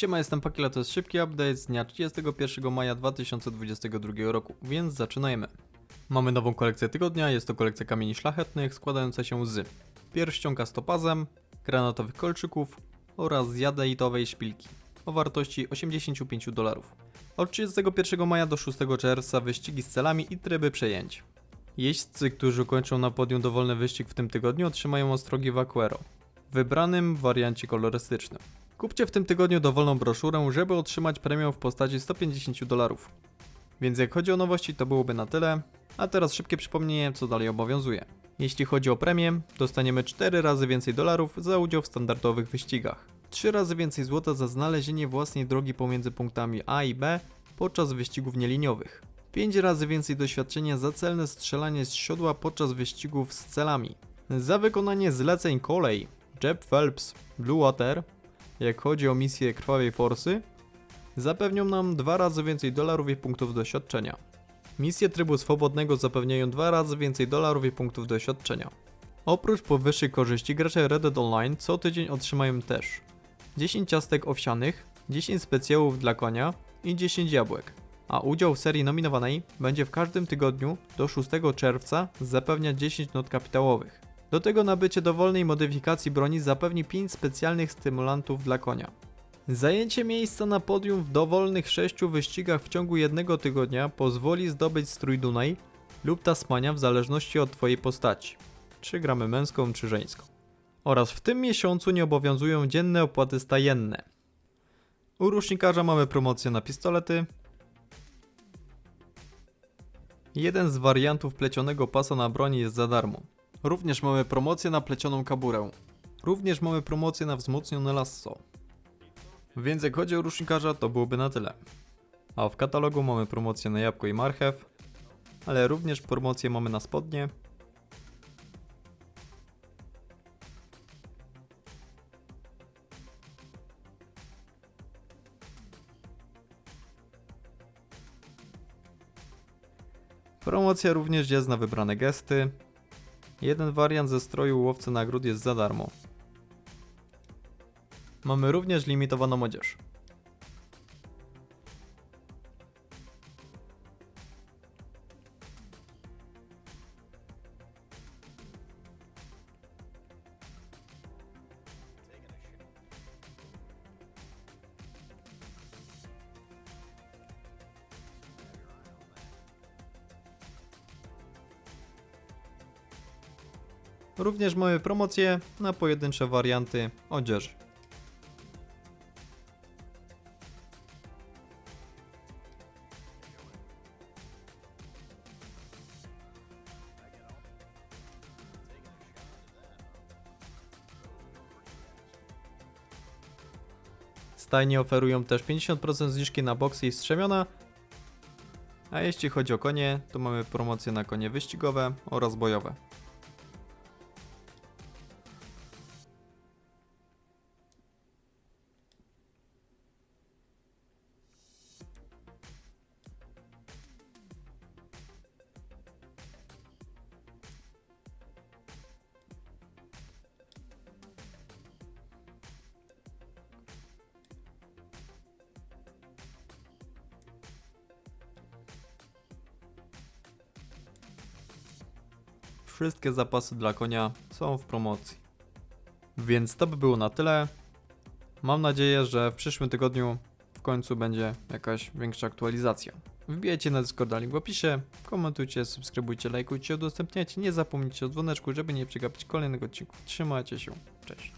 Siema, jestem Pakila, to jest szybki update z dnia 31 maja 2022 roku, więc zaczynajmy. Mamy nową kolekcję tygodnia, jest to kolekcja kamieni szlachetnych składająca się z pierścionka z topazem, granatowych kolczyków oraz jadeitowej szpilki o wartości 85 dolarów. Od 31 maja do 6 czerwca wyścigi z celami i tryby przejęć. Jeźdźcy, którzy ukończą na podium dowolny wyścig w tym tygodniu otrzymają ostrogi Vaquero w wybranym wariancie kolorystycznym. Kupcie w tym tygodniu dowolną broszurę, żeby otrzymać premię w postaci 150 dolarów. Więc jak chodzi o nowości, to byłoby na tyle. A teraz szybkie przypomnienie, co dalej obowiązuje. Jeśli chodzi o premię, dostaniemy 4 razy więcej dolarów za udział w standardowych wyścigach. 3 razy więcej złota za znalezienie własnej drogi pomiędzy punktami A i B podczas wyścigów nieliniowych. 5 razy więcej doświadczenia za celne strzelanie z siodła podczas wyścigów z celami. Za wykonanie zleceń kolej Jeb Phelps, Blue Water, jak chodzi o misję Krwawej Forsy, zapewnią nam dwa razy więcej dolarów i punktów doświadczenia. Misje trybu swobodnego zapewniają dwa razy więcej dolarów i punktów doświadczenia. Oprócz powyższych korzyści, gracze Red Dead Online co tydzień otrzymają też 10 ciastek owsianych, 10 specjałów dla konia i 10 jabłek. A udział w serii nominowanej będzie w każdym tygodniu do 6 czerwca zapewnia 10 not kapitałowych. Do tego nabycie dowolnej modyfikacji broni zapewni 5 specjalnych stymulantów dla konia. Zajęcie miejsca na podium w dowolnych 6 wyścigach w ciągu jednego tygodnia pozwoli zdobyć strój Dunaj lub Tasmania w zależności od Twojej postaci. Czy gramy męską czy żeńską. Oraz w tym miesiącu nie obowiązują dzienne opłaty stajenne. U rusznikarza mamy promocję na pistolety. Jeden z wariantów plecionego pasa na broni jest za darmo. Również mamy promocję na plecioną kaburę. Również mamy promocję na wzmocnione lasso. Więc jak chodzi o rusznikarza, to byłoby na tyle. A w katalogu mamy promocję na jabłko i marchew, ale również promocję mamy na spodnie. Promocja również jest na wybrane gesty. Jeden wariant ze stroju łowcy nagród jest za darmo. Mamy również limitowaną odzież. Również mamy promocje na pojedyncze warianty odzieży. Stajnie oferują też 50% zniżki na boksy i strzemiona. A jeśli chodzi o konie, to mamy promocje na konie wyścigowe oraz bojowe. Wszystkie zapasy dla konia są w promocji. Więc to by było na tyle. Mam nadzieję, że w przyszłym tygodniu w końcu będzie jakaś większa aktualizacja. Wbijajcie na Discorda, link w opisie, komentujcie, subskrybujcie, lajkujcie, udostępniajcie, nie zapomnijcie o dzwoneczku, żeby nie przegapić kolejnego odcinku. Trzymajcie się, cześć.